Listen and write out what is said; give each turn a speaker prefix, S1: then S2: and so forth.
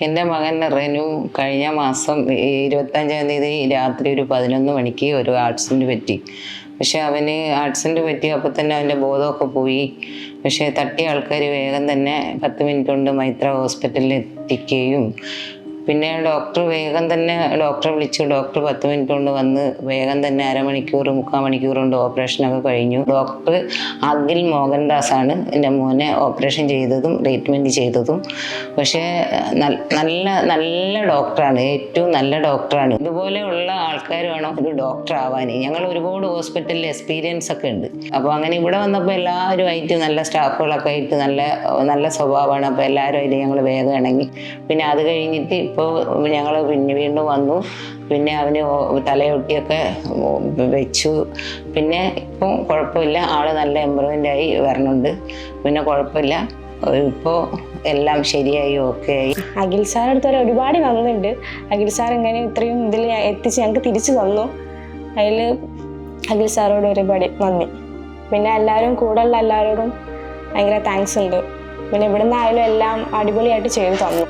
S1: എന്റെ മകൻ റെനു കഴിഞ്ഞ മാസം ഇരുപത്തഞ്ചാം തീയതി രാത്രി ഒരു പതിനൊന്ന് മണിക്ക് ഒരു ആക്സിഡന്റ് പറ്റി. പക്ഷെ അവന് ആക്സിഡന്റ് പറ്റി അപ്പോൾ തന്നെ അവന്റെ ബോധമൊക്കെ പോയി. പക്ഷേ തട്ടിയ ആൾക്കാർ വേഗം തന്നെ പത്ത് മിനിറ്റ് കൊണ്ട് മൈത്ര ഹോസ്പിറ്റലിൽ എത്തിക്കുകയും പിന്നെ ഡോക്ടർ വേഗം തന്നെ ഡോക്ടറെ വിളിച്ചു. ഡോക്ടർ പത്ത് മിനിറ്റ് കൊണ്ട് വന്ന് വേഗം തന്നെ അരമണിക്കൂർ മുക്കാൽ മണിക്കൂർ കൊണ്ട് ഓപ്പറേഷനൊക്കെ കഴിഞ്ഞു. ഡോക്ടർ അഖിൽ മോഹൻദാസ് ആണ് എന്റെ മോനെ ഓപ്പറേഷൻ ചെയ്തതും ട്രീറ്റ്മെന്റ് ചെയ്തതും. പക്ഷേ നല്ല നല്ല ഡോക്ടറാണ്. ഏറ്റവും നല്ല ഡോക്ടറാണ്. ഇതുപോലെയുള്ള ആൾക്കാർ വേണം ഒരു ഡോക്ടർ ആവാൻ. ഞങ്ങൾ ഒരുപാട് ഹോസ്പിറ്റലിൽ എക്സ്പീരിയൻസ് ഒക്കെ ഉണ്ട്. അപ്പോൾ അങ്ങനെ ഇവിടെ വന്നപ്പോൾ എല്ലാവരും ആയിട്ട് നല്ല സ്റ്റാഫുകളൊക്കെ ആയിട്ട് നല്ല നല്ല സ്വഭാവമാണ്. അപ്പോൾ എല്ലാവരുമായിട്ട് ഞങ്ങൾ വേഗം ഇണങ്ങി. പിന്നെ അത് കഴിഞ്ഞിട്ട് ഇപ്പോൾ ഞങ്ങൾ പിന്നെ വീണ്ടും വന്നു. പിന്നെ അവന് തലയൊട്ടിയൊക്കെ വെച്ചു. പിന്നെ ഇപ്പം കുഴപ്പമില്ല. ആൾ നല്ല ഇമ്പ്രൂവ്മെന്റ് ആയി വരണുണ്ട്. പിന്നെ കുഴപ്പമില്ല. ഇപ്പോൾ എല്ലാം ശരിയായി ഓക്കെ ആയി.
S2: അഖിൽ സാർ അടുത്ത് വരെ ഒരുപാട് നന്ദിയുണ്ട് അഖിൽ സാർ എങ്ങനെ ഇത്രയും ഇതിൽ എത്തിച്ച് ഞങ്ങൾക്ക് തിരിച്ചു തന്നു. അതിൽ അഖിൽ സാറോട് ഒരുപാട് നന്ദി. പിന്നെ എല്ലാവരും കൂടെയുള്ള എല്ലാവരോടും ഭയങ്കര താങ്ക്സ് ഉണ്ട്. പിന്നെ ഇവിടുന്ന് ആയാലും എല്ലാം അടിപൊളിയായിട്ട് ചെയ്തു തന്നു.